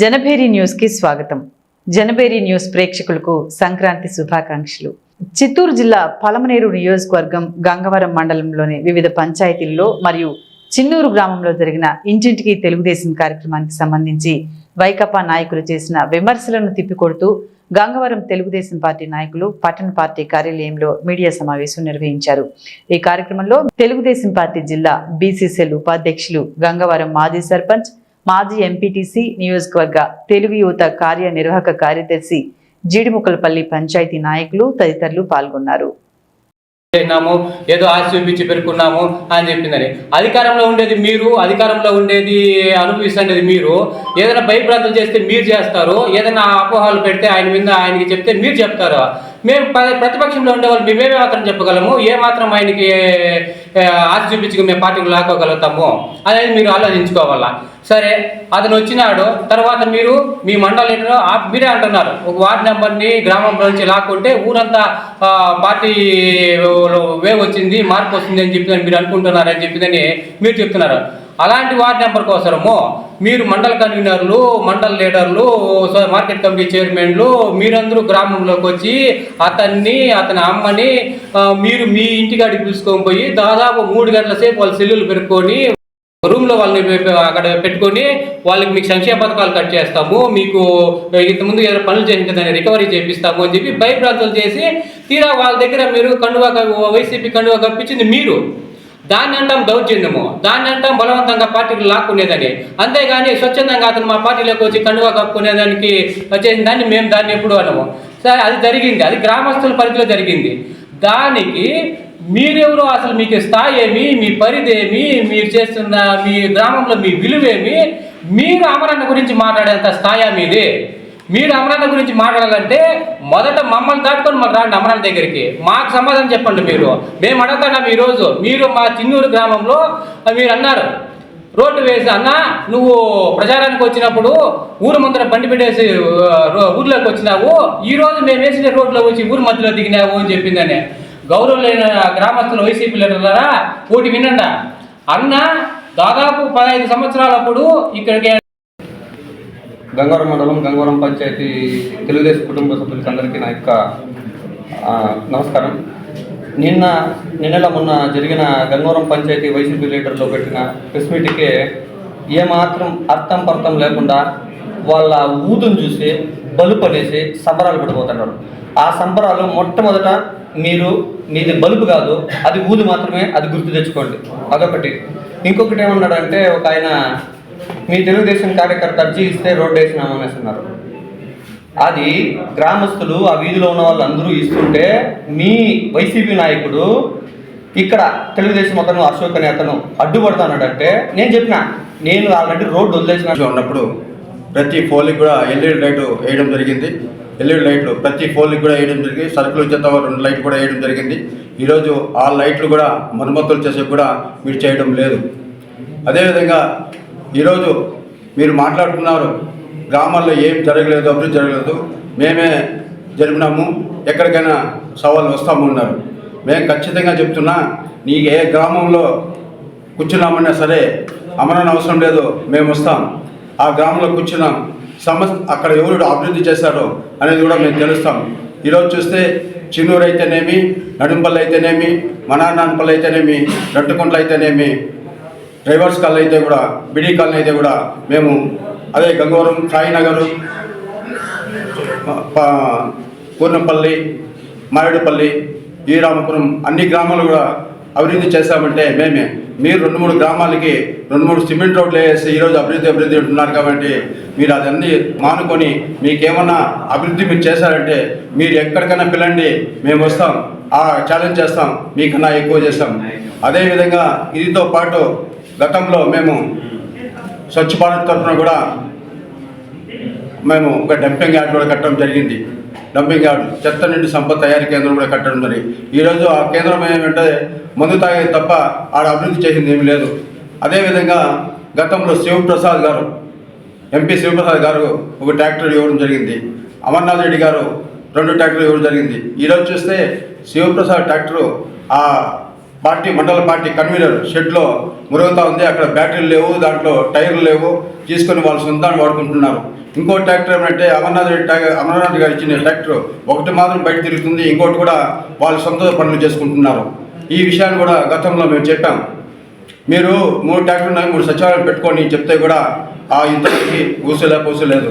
జనభేరి న్యూస్కి స్వాగతం. జనభేరి న్యూస్ ప్రేక్షకులకు సంక్రాంతి శుభాకాంక్షలు. చిత్తూరు జిల్లా పలమనేరు నియోజకవర్గం గంగవరం మండలంలోని వివిధ పంచాయతీల్లో మరియు చిన్నూరు గ్రామంలో జరిగిన ఇంటింటికి తెలుగుదేశం కార్యక్రమానికి సంబంధించి వైకపా నాయకులు చేసిన విమర్శలను తిప్పికొడుతూ గంగవరం తెలుగుదేశం పార్టీ నాయకులు పట్టణ పార్టీ కార్యాలయంలో మీడియా సమావేశం నిర్వహించారు. ఈ కార్యక్రమంలో తెలుగుదేశం పార్టీ జిల్లా బీసీసీఎల్ ఉపాధ్యక్షులు గంగవరం మాజీ సర్పంచ్ మాజీ ఎంపీటీసీ నియోజకవర్గ తెలుగు యువత కార్యనిర్వాహక కార్యదర్శి జీడిముక్కలపల్లి పంచాయతీ నాయకులు తదితరులు పాల్గొన్నారు. చేసినాము ఏదో ఆశ చూపించి పెరుకున్నాము అని చెప్పిందని. అధికారంలో ఉండేది మీరు అధికారంలో ఉండేది అనుభవిస్తున్నది మీరు. ఏదైనా భయప్రాంతం చేస్తే మీరు చేస్తారు ఏదైనా అపోహలు పెడితే ఆయన మీద ఆయనకి చెప్తే మీరు చెప్తారు. మేము ప్రతిపక్షంలో ఉండేవాళ్ళు మేమే మాత్రం చెప్పగలము? ఏ మాత్రం ఆయనకి ఆశ చూపించి మేము పార్టీకి లాక్కోగలుగుతాము? అనేది మీరు ఆలోచించుకోవాలా? సరే అతను వచ్చినాడు. తర్వాత మీరు మీ మండల మీరే అంటున్నారు. ఒక వార్డు నెంబర్ని గ్రామంలో నుంచి లాక్కుంటే ఊరంతా పార్టీ వే వచ్చింది మార్పు వస్తుంది అని చెప్పి మీరు అనుకుంటున్నారని చెప్పిందని చెప్పిదని మీరు చెప్తున్నారు. అలాంటి వార్డు నెంబర్ కోసము మీరు మండల కన్వీనర్లు మండల లీడర్లు సో మార్కెట్ కమిటీ చైర్మన్లు మీరందరూ గ్రామంలోకి వచ్చి అతన్ని అతని అమ్మని మీరు మీ ఇంటికాడికి పిలుచుకొని పోయి దాదాపు మూడు గంటల సేపు వాళ్ళ సెల్లులు పెరుక్కొని రూమ్లో వాళ్ళని అక్కడ పెట్టుకొని వాళ్ళకి మీకు సంక్షేమ పథకాలు కట్ చేస్తాము మీకు ఇంతకుముందు ఏదైనా పనులు చేసింటే దాన్ని రికవరీ చేపిస్తాము అని చెప్పి భయప్రాంతాలు చేసి తీరా వాళ్ళ దగ్గర మీరు కండువా వైసీపీ కండువా కప్పించింది మీరు. దాన్ని అంటాం దౌర్జన్యము. దాన్ని అంటాం బలవంతంగా పార్టీకి లాక్కునేదని. అంతేగాని స్వచ్ఛందంగా అతను మా పార్టీలోకి వచ్చి కండువా కప్పుకునేదానికి వచ్చేసిన దాన్ని మేము దాన్ని ఎప్పుడు అనము. సరే అది జరిగింది. అది గ్రామస్తుల పరిధిలో జరిగింది. దానికి మీరెవరు అసలు మీకు స్థాయి ఏమి మీ పరిధి ఏమి మీరు చేస్తున్న మీ గ్రామంలో మీ విలువేమి మీరు అమరణ గురించి మాట్లాడేంత స్థాయి మీదే. మీరు అమరన్న గురించి మాట్లాడాలంటే మొదట మమ్మల్ని దాటుకొని మాకు రాండి అమరన్న దగ్గరికి. మాకు సమాధానం చెప్పండి మీరు. మేము అడుగుతున్నాం ఈరోజు. మీరు మా చిన్నూరు గ్రామంలో మీరు అన్నారు రోడ్డు వేసి అన్న నువ్వు ప్రచారానికి వచ్చినప్పుడు ఊరు ముందర బండి పెట్టేసి ఊర్లోకి వచ్చినావు. ఈ రోజు మేము వేసిన రోడ్లో వచ్చి ఊరు మధ్యలో దిగినావు అని చెప్పిందని. గౌరవం లేని గ్రామస్తుల వైసీపీ లీడర్లరా ఓటి వినండా. అన్న దాదాపు పదహైదు సంవత్సరాలప్పుడు ఇక్కడికి గంగవరం మండలం గంగవరం పంచాయతీ తెలుగుదేశం కుటుంబ సభ్యులకి అందరికీ నా యొక్క నమస్కారం. నిన్న నిన్నల మొన్న జరిగిన గంగవరం పంచాయతీ వైసీపీ లీడర్లో పెట్టిన ప్రెస్ మీట్కే ఏమాత్రం అర్థం పర్థం లేకుండా వాళ్ళ ఊదును చూసి బలుపు అనేసి సంబరాలు పడిపోతున్నారు. ఆ సంబరాలు మొట్టమొదట మీరు మీది బలుపు కాదు అది ఊదు మాత్రమే అది గుర్తు తెచ్చుకోండి. అదొకటి. ఇంకొకటి ఏమన్నాడంటే ఒక ఆయన మీ తెలుగుదేశం కార్యకర్త అర్జీ ఇస్తే రోడ్డు వేసినాము అనేసి అది గ్రామస్తులు ఆ వీధిలో ఉన్న వాళ్ళు అందరూ ఇస్తుంటే మీ వైసీపీ నాయకుడు ఇక్కడ తెలుగుదేశం అతను అశోక్ అనే అతను అడ్డుపడతానంటే నేను చెప్పిన నేను ఆల్రెడీ రోడ్డు వదిలేసిన ఉన్నప్పుడు ప్రతి ఫోన్కి కూడా ఎల్ఈడి లైట్ వేయడం జరిగింది. ఎల్ఈడి లైట్లు ప్రతి ఫోన్కి కూడా వేయడం జరిగింది. సర్కిల్ వచ్చేంత రెండు లైట్లు కూడా వేయడం జరిగింది. ఈరోజు ఆ లైట్లు కూడా మరమ్మతులు చేసే కూడా మీరు చేయడం లేదు. అదేవిధంగా ఈరోజు మీరు మాట్లాడుతున్నారు గ్రామాల్లో ఏం జరగలేదు అభివృద్ధి జరగలేదు. మేమే జరిపినాము ఎక్కడికైనా సవాళ్ళు వస్తామన్నారు మేము ఖచ్చితంగా చెప్తున్నా నీకు ఏ గ్రామంలో కూర్చున్నామన్నా సరే అమరణ అవసరం లేదు మేము వస్తాం. ఆ గ్రామంలో కూర్చున్నాం సమస్య అక్కడ ఎవరు అభివృద్ధి చేశారో అనేది కూడా మేము తెలుస్తాం. ఈరోజు చూస్తే చిన్నూరు అయితేనేమి నడుంపల్లి అయితేనేమి మనానాన్పల్లి అయితేనేమి రట్టుకుంట్ల అయితేనేమి డ్రైవర్స్ కాలనీ అయితే కూడా బిడి కాలనీ అయితే కూడా మేము అదే గంగవరం సాయినగర్ పూర్ణపల్లి మారేడుపల్లి ఈరామపురం అన్ని గ్రామాలు కూడా అభివృద్ధి చేశామంటే మేమే. మీరు రెండు మూడు గ్రామాలకి రెండు మూడు సిమెంట్ రోడ్లు వేసి ఈరోజు అభివృద్ధి అభివృద్ధి ఉంటున్నారు కాబట్టి మీరు అదన్నీ మానుకొని మీకేమన్నా అభివృద్ధి మీరు చేశారంటే మీరు ఎక్కడికైనా పిల్లండి మేము వస్తాం. ఆ ఛాలెంజ్ చేస్తాం. మీకన్నా ఎక్కువ చేస్తాం. అదేవిధంగా ఇదితో పాటు గతంలో మేము స్వచ్ఛ భారత్ తరఫున కూడా మేము ఒక డంపింగ్ యార్డ్ కూడా కట్టడం జరిగింది. డంపింగ్ యార్డ్ చెత్త నుండి సంపద తయారీ కేంద్రం కూడా కట్టడం జరిగింది. ఈరోజు ఆ కేంద్రం ఏమంటే మందు తాగేది తప్ప ఆడ అభివృద్ధి చేసింది ఏమీ లేదు. అదేవిధంగా గతంలో శివప్రసాద్ గారు ఎంపీ శివప్రసాద్ గారు ఒక ట్రాక్టర్ ఇవ్వడం జరిగింది. అమర్నాథ్ రెడ్డి గారు రెండు ట్రాక్టర్లు ఇవ్వడం జరిగింది. ఈరోజు చూస్తే శివప్రసాద్ ట్రాక్టరు ఆ పార్టీ మండల పార్టీ కన్వీనర్ షెడ్లో మురుగుతా ఉంది. అక్కడ బ్యాటరీలు లేవు దాంట్లో టైర్లు లేవు. తీసుకొని వాళ్ళు సొంతాన్ని వాడుకుంటున్నారు. ఇంకో ట్రాక్టర్ ఏమంటే అమర్నాథ్ రెడ్డి అమర్నాథ్ గారు ఇచ్చిన ట్రాక్టర్ ఒకటి మాత్రం బయట తిరుగుతుంది. ఇంకోటి కూడా వాళ్ళు సొంత పనులు చేసుకుంటున్నారు. ఈ విషయాన్ని కూడా గతంలో మేము చెప్పాం. మీరు మూడు ట్రాక్టర్ ఉన్నాయి మూడు సచివాలయం పెట్టుకొని చెప్తే కూడా ఆ ఇంతకి ఊసలే పూసలేదు.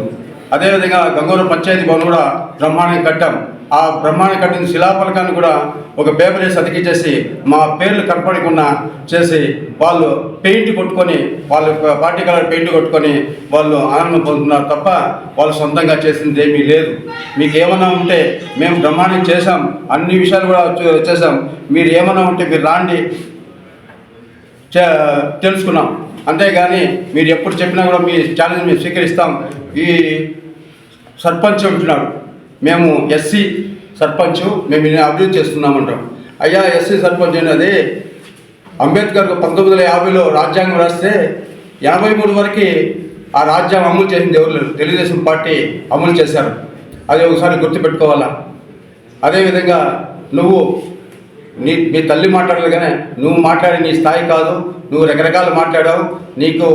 అదేవిధంగా గంగూరు పంచాయతీ భవన్ కూడా బ్రహ్మాండంగా కట్టాం. ఆ బ్రహ్మాండం కట్టిన శిలాఫలకాన్ని కూడా ఒక పేపర్ వేసి అతికించేసి మా పేర్లు కనపడకుండా చేసి వాళ్ళు పెయింట్ కొట్టుకొని వాళ్ళ యొక్క పార్టీ కలర్ పెయింట్ కొట్టుకొని వాళ్ళు ఆనందం పొందుతున్నారు తప్ప వాళ్ళు సొంతంగా చేసింది ఏమీ లేదు. మీకు ఏమైనా ఉంటే మేము బ్రహ్మాండం చేశాం అన్ని విషయాలు కూడా చే- చేశాం మీరు ఏమైనా ఉంటే మీరు రాండి చే- తెలుసుకున్నాం. అంతేగాని మీరు ఎప్పుడు చెప్పినా కూడా మీ ఛాలెంజ్ మేము స్వీకరిస్తాం. ఈ సర్పంచ్ ఉంటున్నాడు. మేము ఎస్సీ సర్పంచ్ మేము అభివృద్ధి చేస్తున్నామంటాం. అయ్యా ఎస్సీ సర్పంచ్ అనేది అంబేద్కర్ పంతొమ్మిది వందల యాభైలో రాజ్యాంగం రాస్తే ఎనభై మూడు వరకు ఆ రాజ్యాంగం అమలు చేసింది ఎవరు? లేరు తెలుగుదేశం పార్టీ అమలు చేశారు. అది ఒకసారి గుర్తుపెట్టుకోవాలా? అదేవిధంగా నువ్వు నీ మీ తల్లి మాట్లాడదు కానీ నువ్వు మాట్లాడే నీ స్థాయి కాదు నువ్వు రకరకాలు మాట్లాడావు నీకు